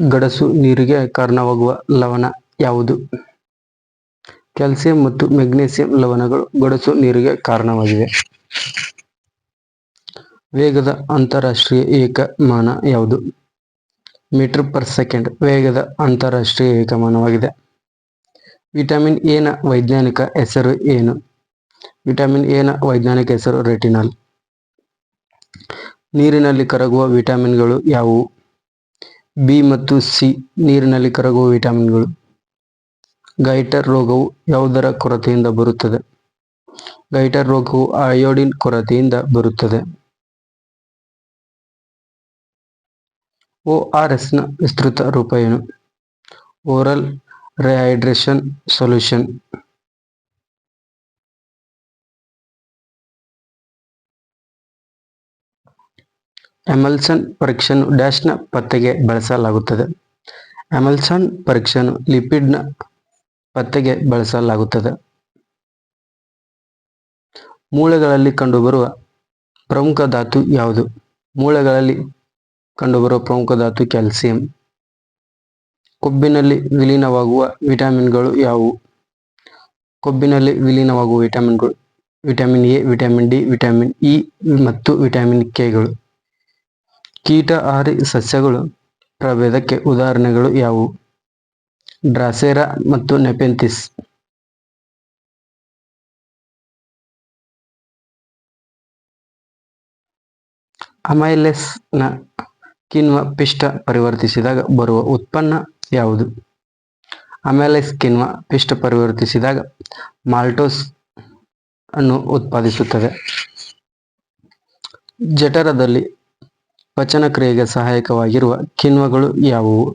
ಗಡಸು ನೀರಿಗೆ ಕಾರಣವಾಗುವ ಲವಣ ಯಾವುದು? ಕ್ಯಾಲ್ಸಿಯಂ ಮತ್ತು ಮೆಗ್ನೀಸಿಯಂ ಲವಣಗಳು ಗಡಸು ನೀರಿಗೆ ಕಾರಣವಾಗಿವೆ. ವೇಗದ ಅಂತಾರಾಷ್ಟ್ರೀಯ ಏಕಮಾನ ಯಾವುದು? ಮೀಟರ್ ಪರ್ ಸೆಕೆಂಡ್ ವೇಗದ ಅಂತಾರಾಷ್ಟ್ರೀಯ ಏಕಮಾನವಾಗಿದೆ. ವಿಟಮಿನ್ ಎ ವೈಜ್ಞಾನಿಕ ಹೆಸರು ಏನು? ವಿಟಮಿನ್ ಎ ವೈಜ್ಞಾನಿಕ ಹೆಸರು ರೆಟಿನಾಲ್. ನೀರಿನಲ್ಲಿ ಕರಗುವ ವಿಟಮಿನ್ಗಳು ಯಾವುವು? ಬಿ ಮತ್ತು ಸಿ ನೀರಿನಲ್ಲಿ ಕರಗುವ ವಿಟಮಿನ್ಗಳು. ಗೈಟರ್ ರೋಗವು ಯಾವುದರ ಕೊರತೆಯಿಂದ ಬರುತ್ತದೆ? ಗೈಟರ್ ರೋಗವು ಅಯೋಡಿನ್ ಕೊರತೆಯಿಂದ ಬರುತ್ತದೆ. ಓ ಆರ್ ಎಸ್ನ ವಿಸ್ತೃತ ರೂಪ ಏನು? Oral ರೆಹೈಡ್ರೇಷನ್ solution. ಎಮಲ್ಸನ್ ಪರೀಕ್ಷೆಯನ್ನು ಡ್ಯಾಶ್ನ ಪತ್ತೆಗೆ ಬಳಸಲಾಗುತ್ತದೆ. ಎಮಲ್ಸನ್ ಪರೀಕ್ಷೆಯನ್ನು ಲಿಪಿಡ್ನ ಪತ್ತೆಗೆ ಬಳಸಲಾಗುತ್ತದೆ. ಮೂಳೆಗಳಲ್ಲಿ ಕಂಡುಬರುವ ಪ್ರಮುಖ ಧಾತು ಯಾವುದು? ಮೂಳೆಗಳಲ್ಲಿ ಕಂಡುಬರುವ ಪ್ರಮುಖ ಧಾತು ಕ್ಯಾಲ್ಸಿಯಂ. ಕೊಬ್ಬಿನಲ್ಲಿ ವಿಲೀನವಾಗುವ ವಿಟಮಿನ್ಗಳು ಯಾವುವು? ಕೊಬ್ಬಿನಲ್ಲಿ ವಿಲೀನವಾಗುವ ವಿಟಮಿನ್ಗಳು vitamin A, vitamin D, vitamin E ಮತ್ತು ವಿಟಮಿನ್ ಕೆಗಳು. ಕೀಟಹಾರಿ ಸಸ್ಯಗಳು ಪ್ರಭೇದಕ್ಕೆ ಉದಾಹರಣೆಗಳು ಯಾವುವು? ಡ್ರಾಸೆರಾ ಮತ್ತು ನೆಪೆಂಥಿಸ್. ಅಮೈಲೆಸ್ನ ಕಿಣ್ವ ಪಿಷ್ಟ ಪರಿವರ್ತಿಸಿದಾಗ ಬರುವ ಉತ್ಪನ್ನ ಯಾವುದು? ಅಮೈಲೆಸ್ ಕಿಣ್ವ ಪಿಷ್ಟ ಪರಿವರ್ತಿಸಿದಾಗ ಮಾಲ್ಟೋಸ್ ಅನ್ನು ಉತ್ಪಾದಿಸುತ್ತದೆ. ಜಠರದಲ್ಲಿ ಪಚನ ಕ್ರಿಯೆಗೆ ಸಹಾಯಕವಾಗಿರುವ ಕಿಣ್ವಗಳು ಯಾವುವು?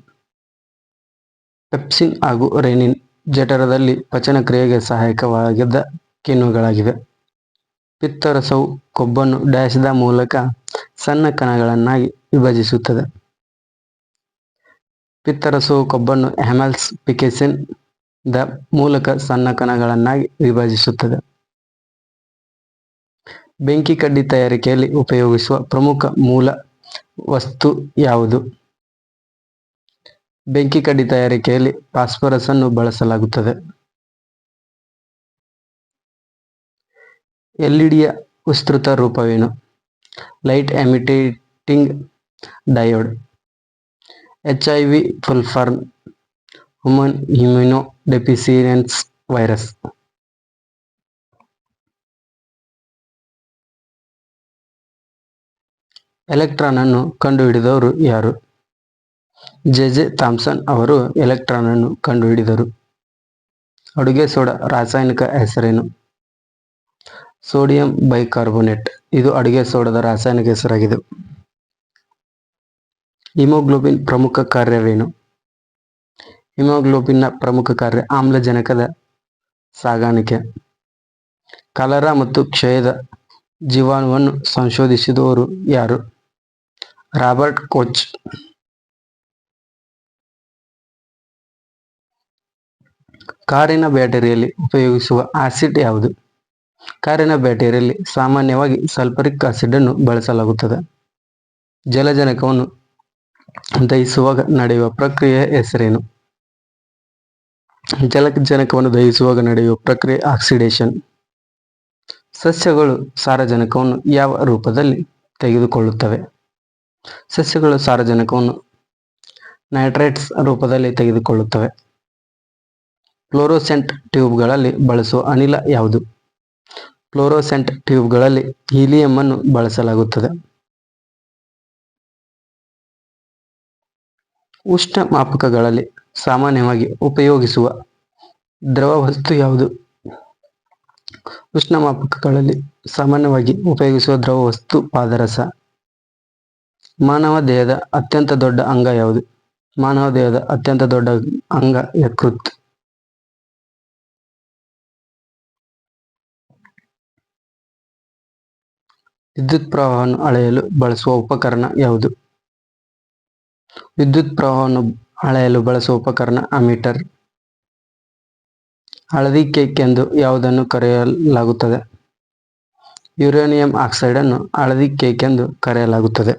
ಪೆಪ್ಸಿನ್ ಹಾಗೂ ರೆನಿನ್ ಜಠರದಲ್ಲಿ ಪಚನ ಕ್ರಿಯೆಗೆ ಸಹಾಯಕವಾಗಿದ್ದ ಕಿಣ್ವಗಳಾಗಿವೆ. ಪಿತ್ತರಸವು ಕೊಬ್ಬನ್ನು ಡ್ಯಾಶ್ದ ಮೂಲಕ ಸಣ್ಣ ಕಣಗಳನ್ನಾಗಿ ವಿಭಜಿಸುತ್ತದೆ. ಪಿತ್ತರಸವು ಕೊಬ್ಬನ್ನು ಹೆಮಲ್ಸ್ ಪಿಕೆಸಿನ್ ದ ಮೂಲಕ ಸಣ್ಣ ಕಣಗಳನ್ನಾಗಿ ವಿಭಜಿಸುತ್ತದೆ. ಬೆಂಕಿ ಕಡ್ಡಿ ತಯಾರಿಕೆಯಲ್ಲಿ ಉಪಯೋಗಿಸುವ ಪ್ರಮುಖ ಮೂಲ ವಸ್ತು ಯಾವುದು? ಬೆಂಕಿ ಕಡ್ಡಿ ತಯಾರಿಕೆಯಲ್ಲಿ ಫಾಸ್ಫರಸ್ ಅನ್ನು ಬಳಸಲಾಗುತ್ತದೆ. ಎಲ್ಇಡಿಯ ವಿಸ್ತೃತ ರೂಪವೇನು? Light emitting diode. H I V full form. Human immunodeficiency virus. Electron ಅನ್ನು ಕಂಡುಹಿಡಿದವರು ಯಾರು? ಜೆ. ಜೆ. ಥಾಮ್ಸನ್ ಅವರು ಎಲೆಕ್ಟ್ರಾನ್ ಅನ್ನು ಕಂಡುಹಿಡಿದರು. ಅಡುಗೆ ಸೋಡಾ ರಾಸಾಯನಿಕ ಹೆಸರೇನು? Sodium bicarbonate. ಇದು ಅಡುಗೆ ಸೋಡಾದ ರಾಸಾಯನಿಕ ಹೆಸರಾಗಿದೆ. ಹಿಮೋಗ್ಲೋಬಿನ್ ಪ್ರಮುಖ ಕಾರ್ಯವೇನು? ಹಿಮೋಗ್ಲೋಬಿನ್ನ ಪ್ರಮುಖ ಕಾರ್ಯ ಆಮ್ಲಜನಕದ ಸಾಗಾಣಿಕೆ. ಕಲರ ಮತ್ತು ಕ್ಷಯದ ಜೀವಾಣುವನ್ನು ಸಂಶೋಧಿಸಿದವರು ಯಾರು? ರಾಬರ್ಟ್ ಕೋಚ್ ಕಾರಿನ ಬ್ಯಾಟರಿಯಲ್ಲಿ ಉಪಯೋಗಿಸುವ ಆಸಿಡ್ ಯಾವುದು? ಕಾರಿನ ಬ್ಯಾಟರಿಯಲ್ಲಿ ಸಾಮಾನ್ಯವಾಗಿ ಸಲ್ಫರಿಕ್ ಆಸಿಡ್ ಅನ್ನು ಬಳಸಲಾಗುತ್ತದೆ. ಜಲಜನಕವನ್ನು ದಹಿಸುವಾಗ ನಡೆಯುವ ಪ್ರಕ್ರಿಯೆಯ ಹೆಸರೇನು? ಜಲಜನಕವನ್ನು ದಹಿಸುವಾಗ ನಡೆಯುವ ಪ್ರಕ್ರಿಯೆ ಆಕ್ಸಿಡೇಷನ್ ಸಸ್ಯಗಳು ಸಾರಜನಕವನ್ನು ಯಾವ ರೂಪದಲ್ಲಿ ತೆಗೆದುಕೊಳ್ಳುತ್ತವೆ? ಸಸ್ಯಗಳು ಸಾರಜನಕವನ್ನು ನೈಟ್ರೇಟ್ಸ್ ರೂಪದಲ್ಲಿ ತೆಗೆದುಕೊಳ್ಳುತ್ತವೆ. ಫ್ಲೋರೋಸೆಂಟ್ ಟ್ಯೂಬ್ಗಳಲ್ಲಿ ಬಳಸುವ ಅನಿಲ ಯಾವುದು? ಫ್ಲೋರೋಸೆಂಟ್ ಟ್ಯೂಬ್ಗಳಲ್ಲಿ ಹೀಲಿಯಂ ಅನ್ನು ಬಳಸಲಾಗುತ್ತದೆ. ಉಷ್ಣ ಮಾಪಕಗಳಲ್ಲಿ ಸಾಮಾನ್ಯವಾಗಿ ಉಪಯೋಗಿಸುವ ದ್ರವ ವಸ್ತು ಯಾವುದು? ಉಷ್ಣ ಮಾಪಕಗಳಲ್ಲಿ ಸಾಮಾನ್ಯವಾಗಿ ಉಪಯೋಗಿಸುವ ದ್ರವ ವಸ್ತು ಪಾದರಸ. ಮಾನವ ದೇಹದ ಅತ್ಯಂತ ದೊಡ್ಡ ಅಂಗ ಯಾವುದು? ಮಾನವ ದೇಹದ ಅತ್ಯಂತ ದೊಡ್ಡ ಅಂಗ ಯಕೃತ್. ವಿದ್ಯುತ್ ಪ್ರವಾಹವನ್ನು ಅಳೆಯಲು ಬಳಸುವ ಉಪಕರಣ ಯಾವುದು? ವಿದ್ಯುತ್ ಪ್ರವಾಹವನ್ನು ಅಳೆಯಲು ಬಳಸುವ ಉಪಕರಣ ಅಮೀಟರ್. ಹಳದಿ ಕೇಕ್ ಎಂದು ಯಾವುದನ್ನು ಕರೆಯಲಾಗುತ್ತದೆ? ಯುರೇನಿಯಂ ಆಕ್ಸೈಡ್ ಅನ್ನು ಹಳದಿ ಕೇಕ್ ಎಂದು ಕರೆಯಲಾಗುತ್ತದೆ.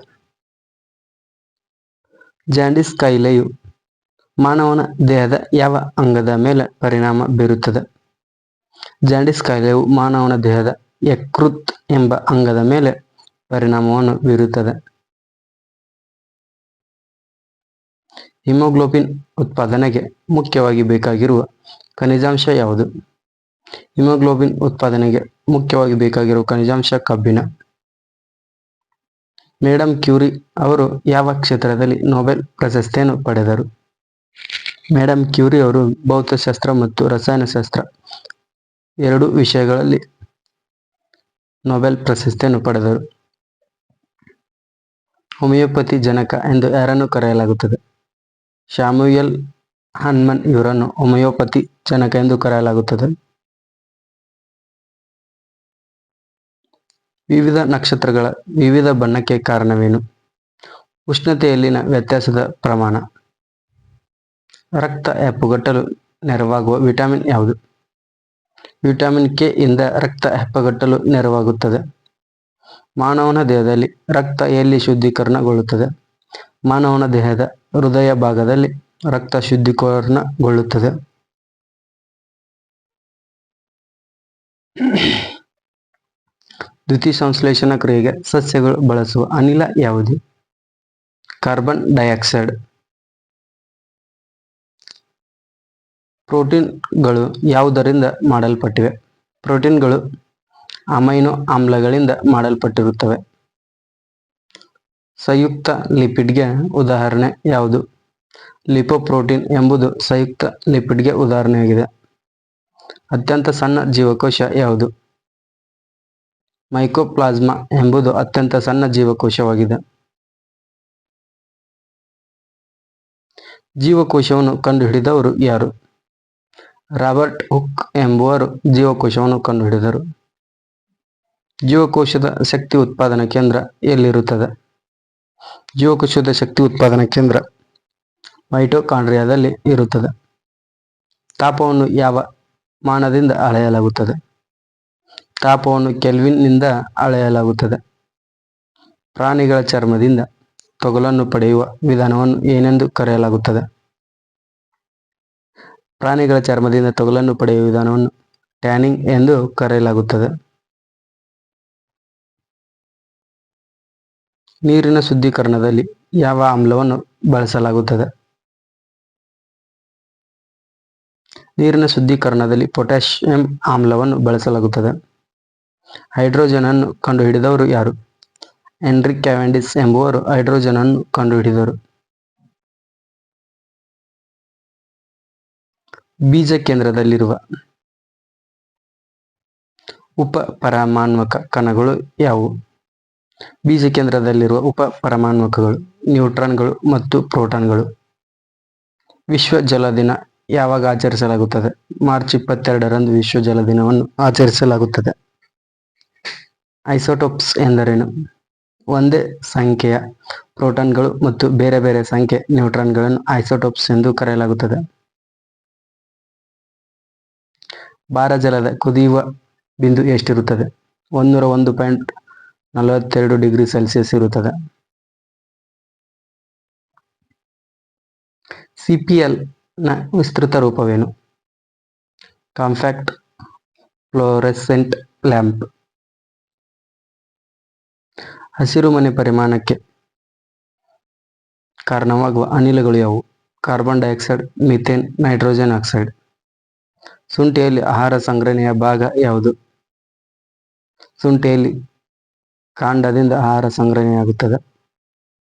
ಜಾಂಡಿಸ್ ಕಾಯಿಲೆಯು ಮಾನವನ ದೇಹದ ಯಾವ ಅಂಗದ ಮೇಲೆ ಪರಿಣಾಮ ಬೀರುತ್ತದೆ? ಜಾಂಡಿಸ್ ಕಾಯಿಲೆಯು ಮಾನವನ ದೇಹದ ಯಕೃತ್ ಎಂಬ ಅಂಗದ ಮೇಲೆ ಪರಿಣಾಮವನ್ನು ಬೀರುತ್ತದೆ. ಹಿಮೋಗ್ಲೋಬಿನ್ ಉತ್ಪಾದನೆಗೆ ಮುಖ್ಯವಾಗಿ ಬೇಕಾಗಿರುವ ಖನಿಜಾಂಶ ಯಾವುದು? ಹಿಮೋಗ್ಲೋಬಿನ್ ಉತ್ಪಾದನೆಗೆ ಮುಖ್ಯವಾಗಿ ಬೇಕಾಗಿರುವ ಖನಿಜಾಂಶ ಕಬ್ಬಿಣ. ಮೇಡಮ್ ಕ್ಯೂರಿ ಅವರು ಯಾವ ಕ್ಷೇತ್ರದಲ್ಲಿ ನೊಬೆಲ್ ಪ್ರಶಸ್ತಿಯನ್ನು ಪಡೆದರು? ಮೇಡಮ್ ಕ್ಯೂರಿ ಅವರು ಭೌತಶಾಸ್ತ್ರ ಮತ್ತು ರಸಾಯನಶಾಸ್ತ್ರ ಎರಡು ವಿಷಯಗಳಲ್ಲಿ ನೊಬೆಲ್ ಪ್ರಶಸ್ತಿಯನ್ನು ಪಡೆದರು. ಹೋಮಿಯೋಪತಿ ಜನಕ ಎಂದು ಯಾರನ್ನು ಕರೆಯಲಾಗುತ್ತದೆ? ಶಾಮುಯಲ್ ಹನ್ಮನ್ ಇವರನ್ನು ಹೋಮಿಯೋಪತಿ ಜನಕ ಎಂದು ಕರೆಯಲಾಗುತ್ತದೆ. ವಿವಿಧ ನಕ್ಷತ್ರಗಳ ವಿವಿಧ ಬಣ್ಣಕ್ಕೆ ಕಾರಣವೇನು? ಉಷ್ಣತೆಯಲ್ಲಿನ ವ್ಯತ್ಯಾಸದ ಪ್ರಮಾಣ. ರಕ್ತ ಹೆಪ್ಪುಗಟ್ಟಲು ನೆರವಾಗುವ ವಿಟಮಿನ್ ಯಾವುದು? ವಿಟಮಿನ್ ಕೆ ಇಂದ ರಕ್ತ ಹೆಪ್ಪುಗಟ್ಟಲು ನೆರವಾಗುತ್ತದೆ. ಮಾನವನ ದೇಹದಲ್ಲಿ ರಕ್ತ ಎಲ್ಲಿ ಶುದ್ಧೀಕರಣಗೊಳ್ಳುತ್ತದೆ? ಮಾನವನ ದೇಹದ ಹೃದಯ ಭಾಗದಲ್ಲಿ ರಕ್ತ ಶುದ್ಧೀಕರಣಗೊಳ್ಳುತ್ತದೆ. ದ್ಯುತಿಸಂಶ್ಲೇಷಣ ಕ್ರಿಯೆಗೆ ಸಸ್ಯಗಳು ಬಳಸುವ ಅನಿಲ ಯಾವುದು? Carbon dioxide. ಪ್ರೋಟೀನ್ಗಳು ಯಾವುದರಿಂದ ಮಾಡಲ್ಪಟ್ಟಿವೆ? ಪ್ರೋಟೀನ್ಗಳು ಅಮೈನೋ ಆಮ್ಲಗಳಿಂದ ಮಾಡಲ್ಪಟ್ಟಿರುತ್ತವೆ. ಸಂಯುಕ್ತ ಲಿಪಿಡ್ಗೆ ಉದಾಹರಣೆ ಯಾವುದು? ಲಿಪೋಪ್ರೋಟೀನ್ ಎಂಬುದು ಸಂಯುಕ್ತ ಲಿಪಿಡ್ಗೆ ಉದಾಹರಣೆಯಾಗಿದೆ. ಅತ್ಯಂತ ಸಣ್ಣ ಜೀವಕೋಶ ಯಾವುದು? ಮೈಕೋಪ್ಲಾಸ್ಮಾ ಎಂಬುದು ಅತ್ಯಂತ ಸಣ್ಣ ಜೀವಕೋಶವಾಗಿದೆ. ಜೀವಕೋಶವನ್ನು ಕಂಡುಹಿಡಿದವರು ಯಾರು? ರಾಬರ್ಟ್ ಹುಕ್ ಎಂಬುವರು ಜೀವಕೋಶವನ್ನು ಕಂಡುಹಿಡಿದರು. ಜೀವಕೋಶದ ಶಕ್ತಿ ಉತ್ಪಾದನಾ ಕೇಂದ್ರ ಎಲ್ಲಿರುತ್ತದೆ? ಜೀವಕೋಶದ ಶಕ್ತಿ ಉತ್ಪಾದನಾ ಕೇಂದ್ರ ಮೈಟೋಕಾಂಡ್ರಿಯಾದಲ್ಲಿ ಇರುತ್ತದೆ. ತಾಪವನ್ನು ಯಾವ ಮಾನದಿಂದ ಅಳೆಯಲಾಗುತ್ತದೆ? ತಾಪವನ್ನು ಕೆಲ್ವಿನ್ನಿಂದ ಅಳೆಯಲಾಗುತ್ತದೆ. ಪ್ರಾಣಿಗಳ ಚರ್ಮದಿಂದ ತೊಗಲನ್ನು ಪಡೆಯುವ ವಿಧಾನವನ್ನು ಏನೆಂದು ಕರೆಯಲಾಗುತ್ತದೆ? ಪ್ರಾಣಿಗಳ ಚರ್ಮದಿಂದ ತೊಗಲನ್ನು ಪಡೆಯುವ ವಿಧಾನವನ್ನು ಟ್ಯಾನಿಂಗ್ ಎಂದು ಕರೆಯಲಾಗುತ್ತದೆ. ನೀರಿನ ಶುದ್ಧೀಕರಣದಲ್ಲಿ ಯಾವ ಆಮ್ಲವನ್ನು ಬಳಸಲಾಗುತ್ತದೆ? ನೀರಿನ ಶುದ್ಧೀಕರಣದಲ್ಲಿ ಪೊಟ್ಯಾಷಿಯಂ ಆಮ್ಲವನ್ನು ಬಳಸಲಾಗುತ್ತದೆ. ಹೈಡ್ರೋಜನ್ ಅನ್ನು ಕಂಡುಹಿಡಿದವರು ಯಾರು? ಹೆನ್ರಿ ಕ್ಯಾವೆಂಡಿಸ್ ಎಂಬುವರು ಹೈಡ್ರೋಜನ್ ಅನ್ನು ಕಂಡುಹಿಡಿದರು. ಬೀಜ ಕೇಂದ್ರದಲ್ಲಿರುವ ಉಪ ಪರಮಾಣ್ವಕ ಕಣಗಳು ಯಾವುವು? ಬೀಜ ಕೇಂದ್ರದಲ್ಲಿರುವ ಉಪ ಪರಮಾಣ್ವಕಗಳು ನ್ಯೂಟ್ರಾನ್ಗಳು ಮತ್ತು ಪ್ರೋಟಾನ್ಗಳು. ವಿಶ್ವ ಜಲ ದಿನ ಯಾವಾಗ ಆಚರಿಸಲಾಗುತ್ತದೆ? ಮಾರ್ಚ್ ಇಪ್ಪತ್ತೆರಡರಂದು ವಿಶ್ವ ಜಲ ದಿನವನ್ನು ಆಚರಿಸಲಾಗುತ್ತದೆ. ಐಸೋಟೋಪ್ಸ್ ಎಂದರೇನು? ಒಂದೇ ಸಂಖ್ಯೆಯ ಪ್ರೋಟಾನ್ಗಳು ಮತ್ತು ಬೇರೆ ಬೇರೆ ಸಂಖ್ಯೆ ನ್ಯೂಟ್ರಾನ್ಗಳನ್ನು ಐಸೋಟೋಪ್ಸ್ ಎಂದು ಕರೆಯಲಾಗುತ್ತದೆ. ಭಾರಜಲದ ಕುದಿಯುವ ಬಿಂದು ಎಷ್ಟಿರುತ್ತದೆ? ಒಂದೂರ ಒಂದು ಪಾಯಿಂಟ್ ನಲವತ್ತೆರಡು ಡಿಗ್ರಿ ಸೆಲ್ಸಿಯಸ್ ಇರುತ್ತದೆ. ಸಿಪಿಎಲ್ನ ವಿಸ್ತೃತ ರೂಪವೇನು? Compact fluorescent lamp. ಹಸಿರುಮನೆ ಪರಿಮಾಣಕ್ಕೆ ಕಾರಣವಾಗುವ ಅನಿಲಗಳು ಯಾವುವು? Carbon dioxide, methane, nitrogen oxide. ಶುಂಠಿಯಲ್ಲಿ ಆಹಾರ ಸಂಗ್ರಹಣೆಯ ಭಾಗ ಯಾವುದು? ಶುಂಠಿಯಲ್ಲಿ ಕಾಂಡದಿಂದ ಆಹಾರ ಸಂಗ್ರಹಣೆಯಾಗುತ್ತದೆ.